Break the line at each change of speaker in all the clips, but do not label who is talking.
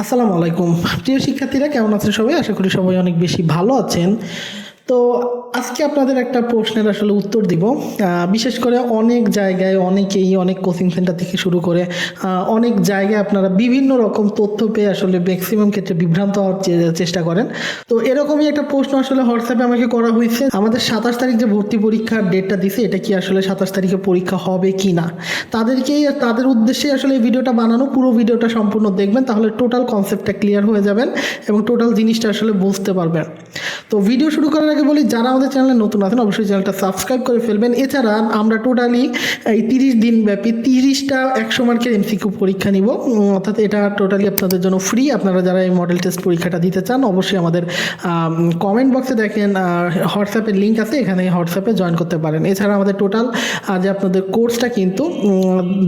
আসসালামু আলাইকুম। প্রিয় শিক্ষার্থীরা কেমন আছেন সবাই? আশা করি সবাই অনেক বেশি ভালো আছেন। তো আজকে আপনাদের একটা প্রশ্নের আসলে উত্তর দিব। বিশেষ করে অনেক জায়গায় অনেকেই অনেক কোচিং সেন্টার থেকে শুরু করে অনেক জায়গায় আপনারা বিভিন্ন রকম তথ্য পেয়ে আসলে ম্যাক্সিমাম ক্ষেত্রে বিভ্রান্ত হওয়ার চেষ্টা করেন। তো এরকমই একটা প্রশ্ন আসলে হোয়াটসঅ্যাপে আমাকে করা হয়েছে। আমাদের সাতাশ তারিখ যে ভর্তি পরীক্ষার ডেটটা দিছে, এটা কি আসলে সাতাশ তারিখে পরীক্ষা হবে কি না? তাদেরকেই, তাদের উদ্দেশ্যে আসলে এই ভিডিওটা বানানো, পুরো ভিডিওটা সম্পূর্ণ দেখবেন, তাহলে টোটাল কনসেপ্টটা ক্লিয়ার হয়ে যাবেন এবং টোটাল জিনিসটা আসলে বুঝতে পারবেন। তো ভিডিও শুরু করার আগে বলি, যারা আমাদের চ্যানেলে নতুন আছেন, অবশ্যই চ্যানেলটা সাবস্ক্রাইব করে ফেলবেন। এছাড়া আমরা টোটালি এই তিরিশ দিন ব্যাপী তিরিশটা একশো মার্কের এমসিকিউ পরীক্ষা নিব। অর্থাৎ এটা টোটালি আপনাদের জন্য ফ্রি আপনারা যারা এই মডেল টেস্ট পরীক্ষাটা দিতে চান, অবশ্যই আমাদের কমেন্ট বক্সে দেখেন হোয়াটসঅ্যাপের লিঙ্ক আছে, এখানে হোয়াটসঅ্যাপে জয়েন করতে পারেন। এছাড়া আমাদের টোটাল যে আপনাদের কোর্সটা কিন্তু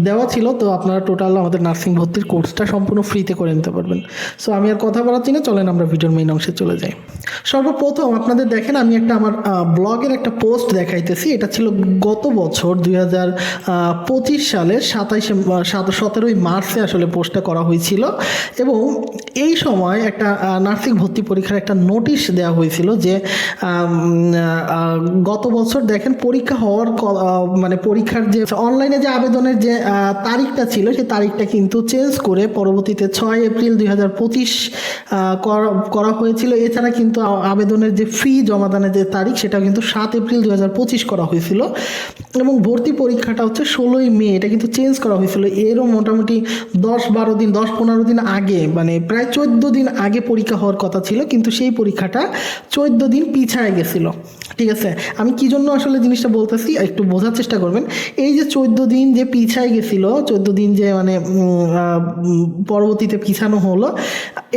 দেওয়া ছিল, তো আপনারা টোটাল আমাদের নার্সিং ভর্তির কোর্সটা সম্পূর্ণ ফ্রিতে করে নিতে পারবেন। সো আমি আর কথা বলাচ্ছি না, চলেন আমরা ভিডিওর মেইন অংশে চলে যাই। সর্বপ্রথম আপনাদের দেখেন আমি একটা আমার ব্লগের একটা পোস্ট দেখাইতেছি। এটা ছিল গত বছর, দুই হাজার পঁচিশ সালের সাতাইশে সতেরোই মার্চে আসলে পোস্টটা করা হয়েছিল। এবং এই সময় একটা নার্সিং ভর্তি পরীক্ষার একটা নোটিশ দেওয়া হয়েছিল যে গত বছর দেখেন পরীক্ষা হওয়ার মানে পরীক্ষার যে অনলাইনে যে আবেদনের যে তারিখটা ছিল, সেই তারিখটা কিন্তু চেঞ্জ করে পরবর্তীতে ছয় এপ্রিল দুই হাজার পঁচিশ করা হয়েছিল। এছাড়া কিন্তু আবেদনের যে ফি জমাদানের যে তারিখ সেটা কিন্তু সাত এপ্রিল দু হাজার পঁচিশ করা হয়েছিল। এবং ভর্তি পরীক্ষাটা হচ্ছে ষোলোই মে, এটা কিন্তু চেঞ্জ করা হয়েছিল। এরও মোটামুটি দশ বারো দিন, দশ পনেরো দিন আগে মানে প্রায় চোদ্দ দিন আগে পরীক্ষা হওয়ার কথা ছিল, কিন্তু সেই পরীক্ষাটা চোদ্দ দিন পিছায় গেছিল। ঠিক আছে? আমি কি জন্য আসলে জিনিসটা বলতেছি, একটু বোঝার চেষ্টা করবেন। এই যে চোদ্দ দিন যে পিছায় গেছিল, চোদ্দ দিন যে মানে পরবর্তীতে পিছানো হলো,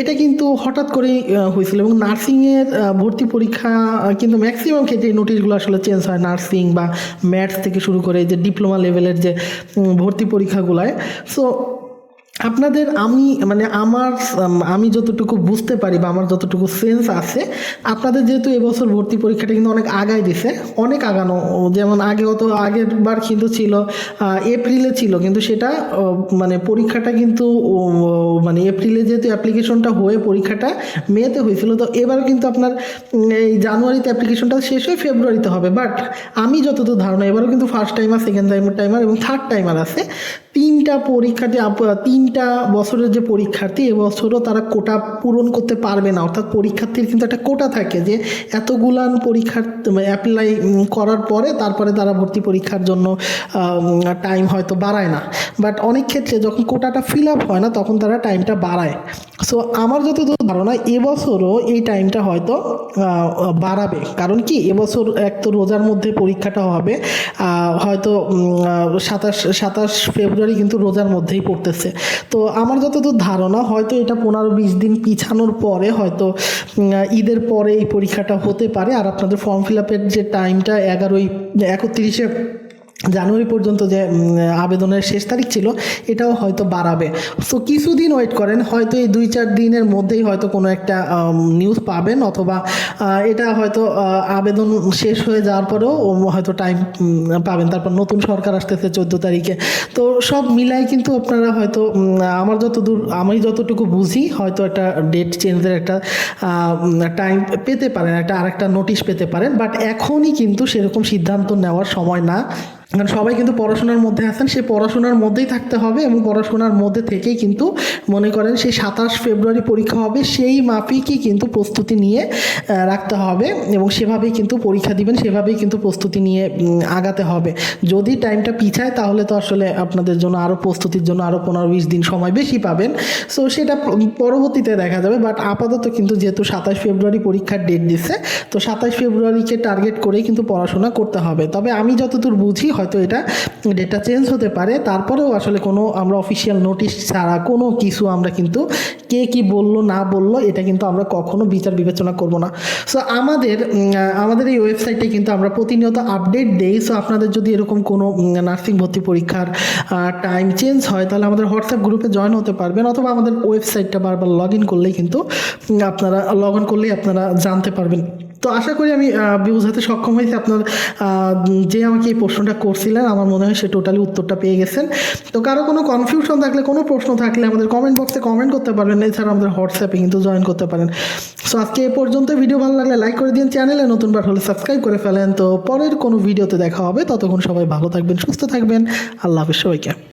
এটা কিন্তু হঠাৎ করেই হয়েছিল। এবং নার্সিংয়ের ভর্তি পরীক্ষা কিন্তু ম্যাক্সিমাম ক্ষেত্রে এই নোটিশগুলো আসলে চেঞ্জ হয় নার্সিং বা ম্যাথস থেকে শুরু করে যে ডিপ্লোমা লেভেলের যে ভর্তি পরীক্ষাগুলায়। সো আপনাদের আমি মানে আমার আমি যতটুকু বুঝতে পারি বা আমার যতটুকু সেন্স আছে, আপনাদের যেহেতু এবছর ভর্তি পরীক্ষাটা কিন্তু অনেক আগায় দিছে, অনেক আগানো যেমন আগে অত আগের বার কিন্তু ছিল এপ্রিলে ছিল, কিন্তু সেটা মানে পরীক্ষাটা কিন্তু মানে এপ্রিলে যেহেতু অ্যাপ্লিকেশনটা হয়ে পরীক্ষাটা মেতে হয়েছিল, তো এবার কিন্তু আপনার এই জানুয়ারিতে অ্যাপ্লিকেশনটা শেষ হয়ে ফেব্রুয়ারিতে হবে বাট আমি যতদূর ধারণা, এবারও কিন্তু first timer second timer timer এবং থার্ড টাইমার আছে, তিনটা পরীক্ষার্থী আপ- তিনটা বছরের যে পরীক্ষার্থী এবছরও তারা কোটা পূরণ করতে পারবে না। অর্থাৎ পরীক্ষার্থীর কিন্তু একটা কোটা থাকে যে এতগুলান পরীক্ষার অ্যাপ্লাই করার পরে তারপরে তারা ভর্তি পরীক্ষার জন্য টাইম হয়তো বাড়ায় না। বাট অনেক ক্ষেত্রে যখন কোটাটা ফিল আপ হয় না, তখন তারা টাইমটা বাড়ায়। সো আমার যতদূর ধারণা এবছরও এই টাইমটা হয়তো বাড়াবে। কারণ কি এবছর এক তো রোজার মধ্যে পরীক্ষাটা হবে হয়তো সাতাশ সাতাশ ফেব্রুয়ারি কিন্তু রোজার মধ্যেই পড়তেছে। তো আমার যতদূর ধারণা, হয়তো এটা পনেরো বিশ দিন পিছানোর পরে হয়তো ঈদের পরে এই পরীক্ষাটা হতে পারে। আর আপনাদের ফর্ম ফিল আপের যে টাইমটা এগারোই, একত্রিশে জানুয়ারি পর্যন্ত যে আবেদনের শেষ তারিখ ছিল, এটাও হয়তো বাড়াবে। সো কিছুদিন ওয়েট করেন, হয়তো এই দুই চার দিনের মধ্যেই হয়তো কোনো একটা নিউজ পাবেন, অথবা এটা হয়তো আবেদন শেষ হয়ে যাওয়ার পরেও হয়তো টাইম পাবেন। তারপর নতুন সরকার আসতেছে চোদ্দ তারিখে। তো, সব মিলাই কিন্তু আপনারা হয়তো আমার যতদূর, আমি যতটুকু বুঝি, হয়তো একটা ডেট চেঞ্জের একটা টাইম পেতে পারেন, একটা, আরেকটা নোটিশ পেতে পারেন। বাট এখনই কিন্তু সেরকম সিদ্ধান্ত নেওয়ার সময় না। কারণ সবাই কিন্তু পড়াশোনার মধ্যে আছেন, সেই পড়াশোনার মধ্যেই থাকতে হবে এবং পড়াশোনার মধ্যে থেকেই কিন্তু মনে করেন সেই সাতাশ ফেব্রুয়ারি পরীক্ষা হবে, সেই মাফিকই কিন্তু প্রস্তুতি নিয়ে রাখতে হবে এবং সেভাবেই কিন্তু পরীক্ষা দিবেন, সেভাবেই কিন্তু প্রস্তুতি নিয়ে আগাতে হবে। যদি টাইমটা পিছায়, তাহলে তো আসলে আপনাদের জন্য আরও প্রস্তুতির জন্য আরও পনেরো বিশ দিন সময় বেশি পাবেন। সো সেটা পরবর্তীতে দেখা যাবে বাট আপাতত কিন্তু যেহেতু সাতাশ ফেব্রুয়ারি পরীক্ষার ডেট দিচ্ছে তো সাতাশ ফেব্রুয়ারিকে টার্গেট করেই কিন্তু পড়াশোনা করতে হবে। তবে আমি যতদূর বুঝি হয়তো এটা ডেটটা চেঞ্জ হতে পারে। তারপরেও আসলে কোনো আমরা অফিসিয়াল নোটিশ ছাড়া কোনো কিছু আমরা কিন্তু কে কি বলল, না বলল, এটা কিন্তু আমরা কখনো বিচার বিবেচনা করব না। সো আমাদের আমাদের এই ওয়েবসাইটে কিন্তু আমরা প্রতিনিয়ত আপডেট দেই। সো আপনাদের যদি এরকম কোনো নার্সিং ভর্তি পরীক্ষার টাইম চেঞ্জ হয়, তাহলে আমাদের হোয়াটসঅ্যাপ গ্রুপে জয়েন হতে পারবেন। অথবা আমাদের ওয়েবসাইটটা বারবার লগ ইন করলেই কিন্তু আপনারা লগ ইন করলেই আপনারা জানতে পারবেন। তো আশা করি আমি বোঝাতে সক্ষম হয়েছি। আপনার যে আমাকে এই প্রশ্নটা করছিলেন, আমার মনে হয় সে টোটালি উত্তরটা পেয়ে গেছেন। তো কারও কোনো কনফিউশন থাকলে, কোনো প্রশ্ন থাকলে আমাদের কমেন্ট বক্সে কমেন্ট করতে পারবেন। এছাড়া আমাদের হোয়াটসঅ্যাপে কিন্তু জয়েন করতে পারেন। সো আজকে এ পর্যন্ত ভিডিও ভালো লাগলে লাইক করে দিন চ্যানেলে নতুনবার হলে সাবস্ক্রাইব করে ফেলেন। তো পরের কোনো ভিডিওতে দেখা হবে। ততক্ষণ সবাই ভালো থাকবেন, সুস্থ থাকবেন। আল্লাহ হাফিজ সবাইকে।